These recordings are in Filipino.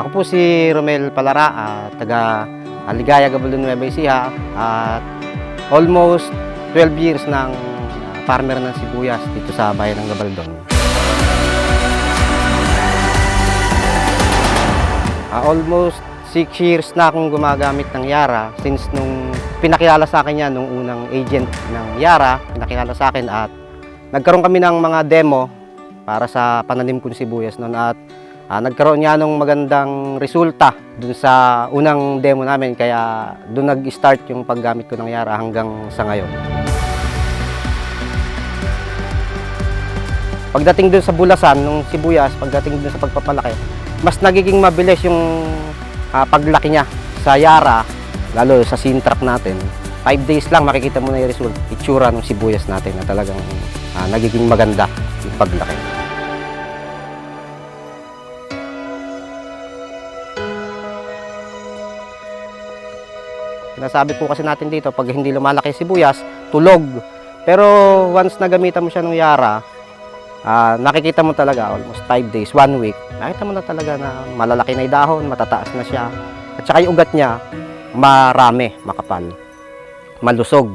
Ako po si Romel Palara, ah, taga Aligaya, Gabaldon, Nueva Ecija at almost 12 years ng ah, farmer ng sibuyas dito sa bayan ng Gabaldon. Ah, almost 6 years na akong gumagamit ng Yara since nung pinakilala sa akin yan nung unang agent ng Yara, pinakilala sa akin at nagkaroon kami ng mga demo para sa pananim kong sibuyas noon at ah, nagkaroon niya ng magandang resulta dun sa unang demo namin kaya doon nag-start yung paggamit ko ng Yara hanggang sa ngayon. Pagdating dun sa bulasan ng sibuyas, pagdating dun sa pagpapalaki, mas nagiging mabilis yung ah, paglaki niya sa Yara, lalo sa Sintrap natin. 5 days lang makikita mo na yung result, itsura ng sibuyas natin na talagang ah, nagiging maganda yung paglaki. Sinasabi po kasi natin dito, pag hindi lumalaki sibuyas, tulog. Pero once na gamitan mo siya ng Yara, ah, nakikita mo talaga almost 5 days, 1 week, nakita mo na talaga na malalaki na yung dahon, matataas na siya. At saka yung ugat niya, marami, makapal, malusog.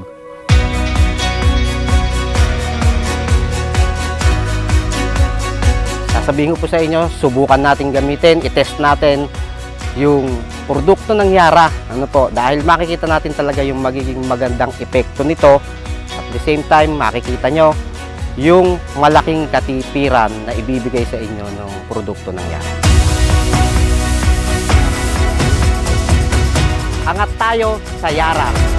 Sasabihin ko po sa inyo, subukan natin gamitin, itest natin yung produkto ng Yara. Ano po, dahil makikita natin talaga yung magiging magandang epekto nito. At the same time, makikita nyo yung malaking katipiran na ibibigay sa inyo ng produkto ng Yara. Angat tayo sa Yara.